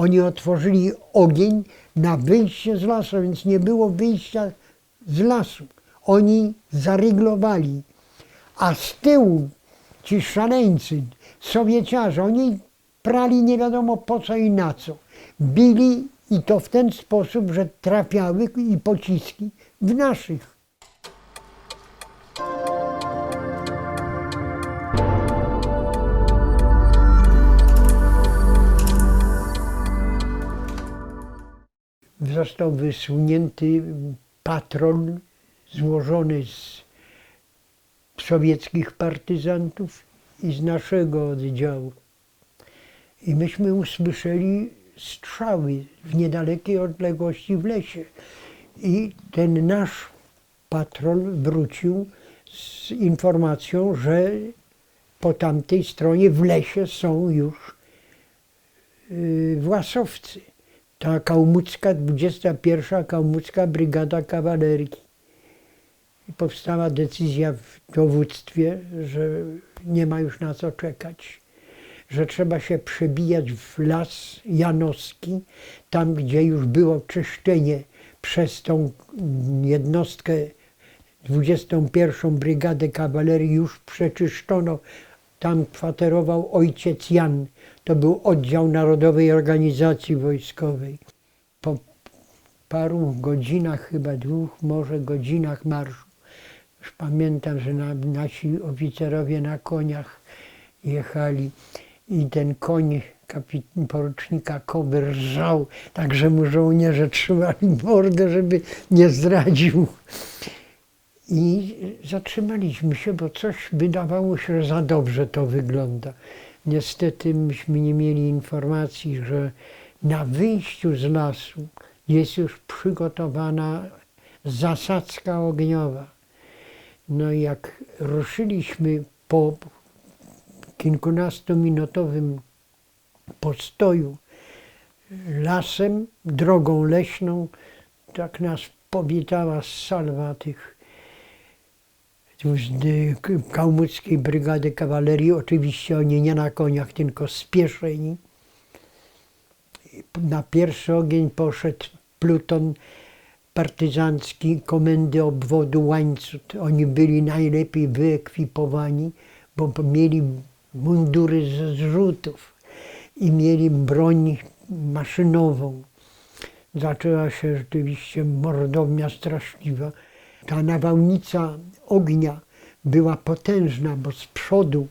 Oni otworzyli ogień na wyjście z lasu, więc nie było wyjścia z lasu. Oni zaryglowali, a z tyłu ci szaleńcy, Sowieciarze, oni prali nie wiadomo po co i na co. Bili i to w ten sposób, że trafiały i pociski w naszych. Został wysunięty patrol złożony z sowieckich partyzantów i z naszego oddziału. I myśmy usłyszeli strzały w niedalekiej odległości w lesie. I ten nasz patrol wrócił z informacją, że po tamtej stronie w lesie są już yy, własowcy. Ta kałmucka, 21. Kałmucka Brygada Kawalerii. I powstała decyzja w dowództwie, że nie ma już na co czekać, że trzeba się przebijać w las Janowski, tam gdzie już było czyszczenie przez tą jednostkę 21. Brygadę Kawalerii już przeczyszczono. Tam kwaterował ojciec Jan. To był oddział Narodowej Organizacji Wojskowej. Po paru godzinach, chyba dwóch może godzinach marszu, już pamiętam, że na, nasi oficerowie na koniach jechali i ten koń kapit- porucznika Koby rżał, tak że mu żołnierze trzymali mordę, żeby nie zdradził. I zatrzymaliśmy się, bo coś wydawało się, że za dobrze to wygląda. Niestety myśmy nie mieli informacji, że na wyjściu z lasu jest już przygotowana zasadzka ogniowa. No i jak ruszyliśmy po kilkunastominutowym postoju lasem, drogą leśną, tak nas powitała salwa tych z Kałmuckiej Brygady Kawalerii. Oczywiście oni nie na koniach, tylko spieszeni. Na pierwszy ogień poszedł pluton partyzancki Komendy Obwodu Łańcut. Oni byli najlepiej wyekwipowani, bo mieli mundury ze zrzutów i mieli broń maszynową. Zaczęła się rzeczywiście mordownia straszliwa. Ta nawałnica ognia była potężna, bo z przodu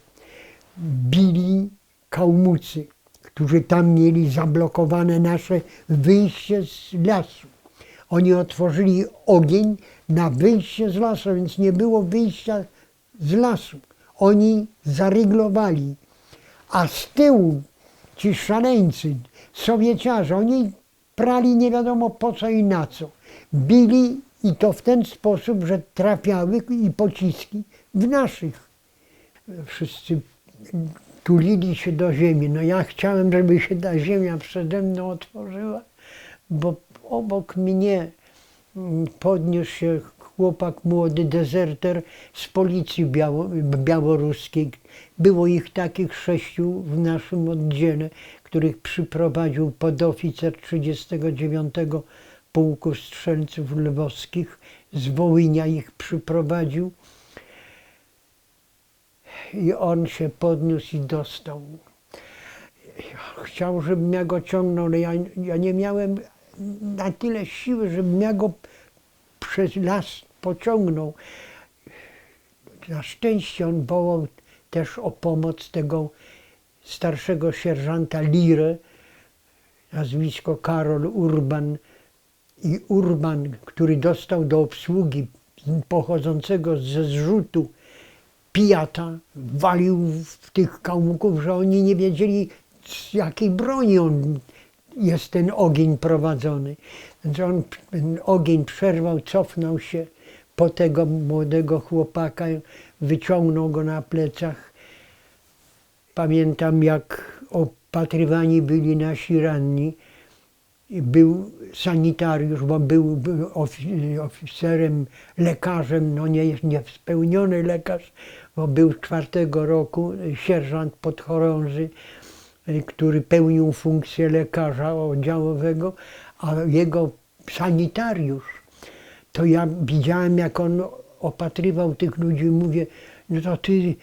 bili kałmucy, którzy tam mieli zablokowane nasze wyjście z lasu. Oni otworzyli ogień na wyjście z lasu, więc nie było wyjścia z lasu. Oni zaryglowali, a z tyłu ci szaleńcy, Sowieciarze, oni prali nie wiadomo po co i na co. Bili i to w ten sposób, że trafiały i pociski w naszych. Wszyscy tulili się do ziemi. No ja chciałem, żeby się ta ziemia przede mną otworzyła, bo obok mnie mm, podniósł się chłopak młody, dezerter z policji biało, białoruskiej. Było ich takich sześciu w naszym oddziale, których przyprowadził podoficer 39 Pułku Strzelców Lwowskich. Z Wołynia ich przyprowadził. I on się podniósł i dostał. Chciał, żebym ja go ciągnął, ale ja, ja nie miałem na tyle siły, żebym ja go przez las pociągnął. Na szczęście on wołał też o pomoc tego starszego sierżanta Lirę, nazwisko Karol Urban. I Urban, który dostał do obsługi pochodzącego ze zrzutu pijata, walił w tych kałmuków, że oni nie wiedzieli z jakiej broni on jest ten ogień prowadzony. Więc on ten ogień przerwał, cofnął się po tego młodego chłopaka, wyciągnął go na plecach. Pamiętam, jak opatrywani byli nasi ranni. Był sanitariusz, bo był, oficerem, lekarzem, no nie jest niespełniony lekarz, bo był czwartego roku, sierżant podchorąży y, który pełnił funkcję lekarza oddziałowego, a jego sanitariusz. To ja widziałem, jak on opatrywał tych ludzi mówię, no to ty,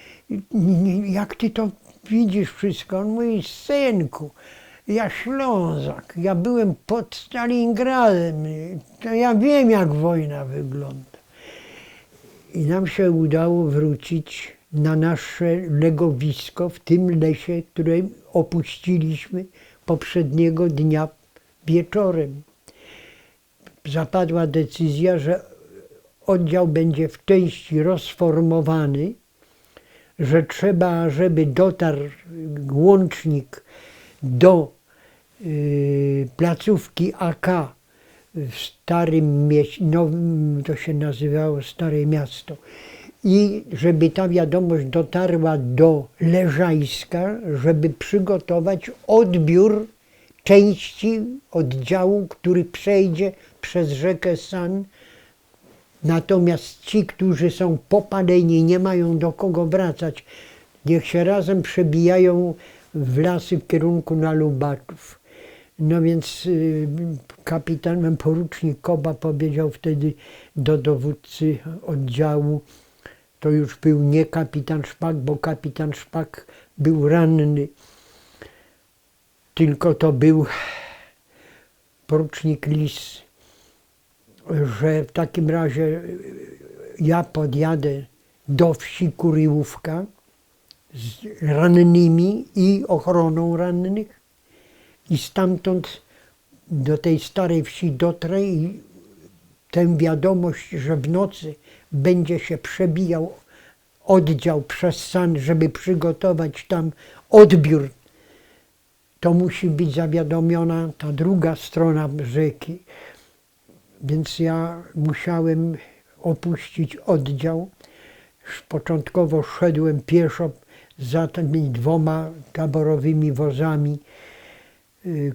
jak ty to widzisz wszystko? On mówi, synku, ja Ślązak, ja byłem pod Stalingradem, to ja wiem, jak wojna wygląda. I nam się udało wrócić na nasze legowisko w tym lesie, które opuściliśmy poprzedniego dnia wieczorem. Zapadła decyzja, że oddział będzie w części rozformowany, że trzeba, żeby dotarł łącznik do placówki AK w Starym Mieście, no, to się nazywało Stare Miasto, i żeby ta wiadomość dotarła do Leżajska, żeby przygotować odbiór części oddziału, który przejdzie przez rzekę San. Natomiast ci, którzy są popaleni, nie mają do kogo wracać, niech się razem przebijają w lasy w kierunku na Lubaczów. No więc y, kapitan, porucznik Koba powiedział wtedy do dowódcy oddziału, to już był nie kapitan Szpak, bo kapitan Szpak był ranny, tylko to był porucznik Lis, że w takim razie ja podjadę do wsi Kuryłówka z rannymi i ochroną rannych i stamtąd do tej starej wsi dotrę i tę wiadomość, że w nocy będzie się przebijał oddział przez San, żeby przygotować tam odbiór, to musi być zawiadomiona ta druga strona rzeki. Więc ja musiałem opuścić oddział. Początkowo szedłem pieszo za tymi dwoma taborowymi wozami,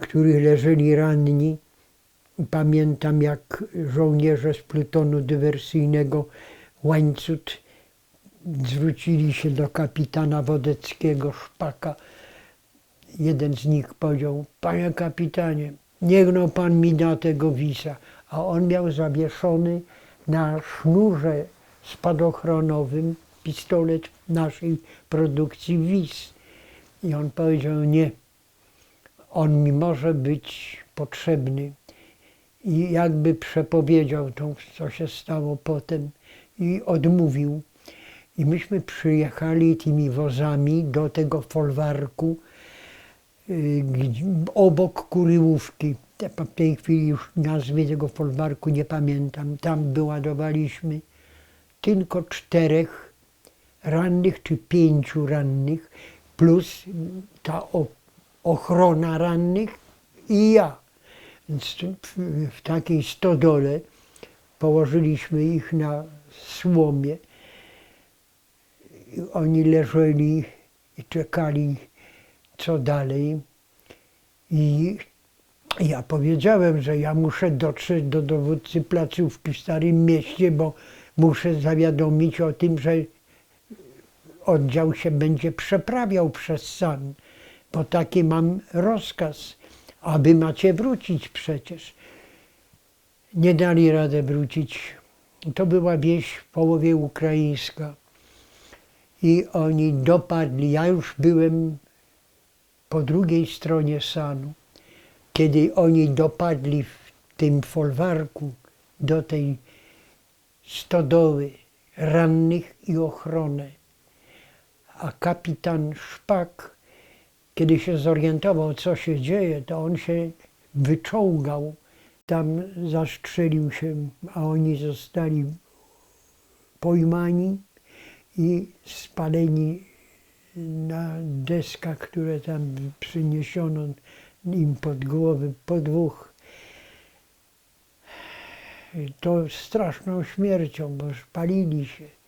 których leżeli ranni. Pamiętam, jak żołnierze z plutonu dywersyjnego Łańcut zwrócili się do kapitana Wodeckiego Szpaka. Jeden z nich powiedział, panie kapitanie, niech no pan mi da tego wisa. A on miał zawieszony na sznurze spadochronowym pistolet naszej produkcji WIS. I on powiedział, nie, on mi może być potrzebny. I jakby przepowiedział to, co się stało potem i odmówił. I myśmy przyjechali tymi wozami do tego folwarku y, obok Kuryłówki. W tej chwili już nazwy tego folwarku nie pamiętam. Tam wyładowaliśmy tylko czterech rannych czy pięciu rannych, plus ta ochrona rannych i ja. Więc w takiej stodole położyliśmy ich na słomie. Oni leżeli i czekali, co dalej. I ja powiedziałem, że ja muszę dotrzeć do dowódcy placówki w Starym Mieście, bo muszę zawiadomić o tym, że oddział się będzie przeprawiał przez San, bo taki mam rozkaz, aby macie wrócić przecież. Nie dali radę wrócić. To była wieś w połowie ukraińska. I oni dopadli, ja już byłem po drugiej stronie Sanu, kiedy oni dopadli w tym folwarku do tej stodoły rannych i ochronę. A kapitan Szpak, kiedy się zorientował, co się dzieje, to on się wyczołgał, tam zastrzelił się, a oni zostali pojmani i spaleni na deskach, które tam przyniesiono im pod głowy, po dwóch. To straszną śmiercią, bo spalili się.